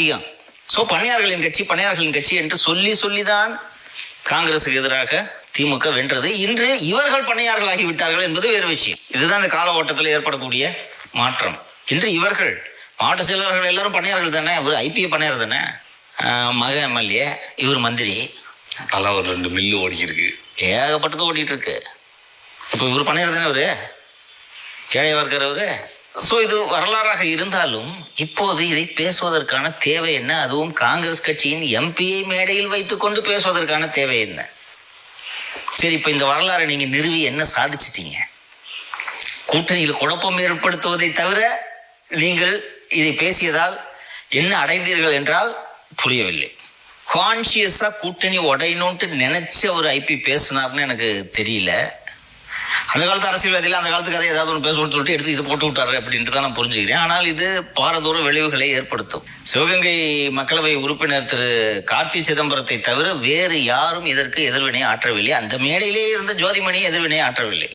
அதிகம் சோ பண்ணையார்களின் கட்சி பண்ணையார்களின் கட்சி என்று சொல்லி சொல்லிதான் காங்கிரசுக்கு எதிராக திமுக வென்றது. இன்று இவர்கள் பண்ணையார்களாகி விட்டார்கள் என்பது வேறு விஷயம். இதுதான் இந்த கால ஓட்டத்தில் ஏற்படக்கூடிய மாற்றம். இன்று இவர்கள் மாவட்ட செயலாளர்கள் எல்லாரும் பண்ணையார்கள் தானே? இவர் ஐபிஏ பண்ணையார் தானே? மக எம்எல்ஏ இவர் மந்திரி. நல்லா ஒரு ரெண்டு மில்லு ஓடிக்கிருக்கு. ஏகப்பட்டது ஓடிட்டு இருக்கு. இப்போ இவர் பண்ணையார் தானே அவரு? கேழையவா இருக்கார் அவரு? ஸோ இது வரலாறாக இருந்தாலும் இப்போது இதை பேசுவதற்கான தேவை என்ன? அதுவும் காங்கிரஸ் கட்சியின் எம்பியை மேடையில் வைத்துக்கொண்டு பேசுவதற்கான தேவை என்ன? சரி இப்போ இந்த வரலாறை நீங்கள் நிறுவி என்ன சாதிச்சிட்டீங்க? கூட்டணியில் குழப்பம் ஏற்படுத்துவதை தவிர நீங்கள் இதை பேசியதால் என்ன அடைந்தீர்கள் என்றால் புரியவில்லை. கான்சியஸாக கூட்டணி உடையணும்ட்டு நினைச்ச ஒரு ஐபி பேசினார்னு எனக்கு தெரியல. அந்த காலத்து அரசியல்வாதியில் அந்த காலத்து கதை ஏதாவது ஒன்று பேசணும்னு சொல்லிட்டு எடுத்து இது போட்டு விட்டாரு அப்படின்ட்டு தான் நான் புரிஞ்சுக்கிறேன். ஆனால் இது பாரதூர விளைவுகளை ஏற்படுத்தும். சிவகங்கை மக்களவை உறுப்பினர் திரு கார்த்தி சிதம்பரத்தை தவிர வேறு யாரும் இதற்கு எதிர்வினை ஆற்றவில்லை. அந்த மேடையிலே இருந்த ஜோதிமணி எதிர்வினை ஆற்றவில்லை.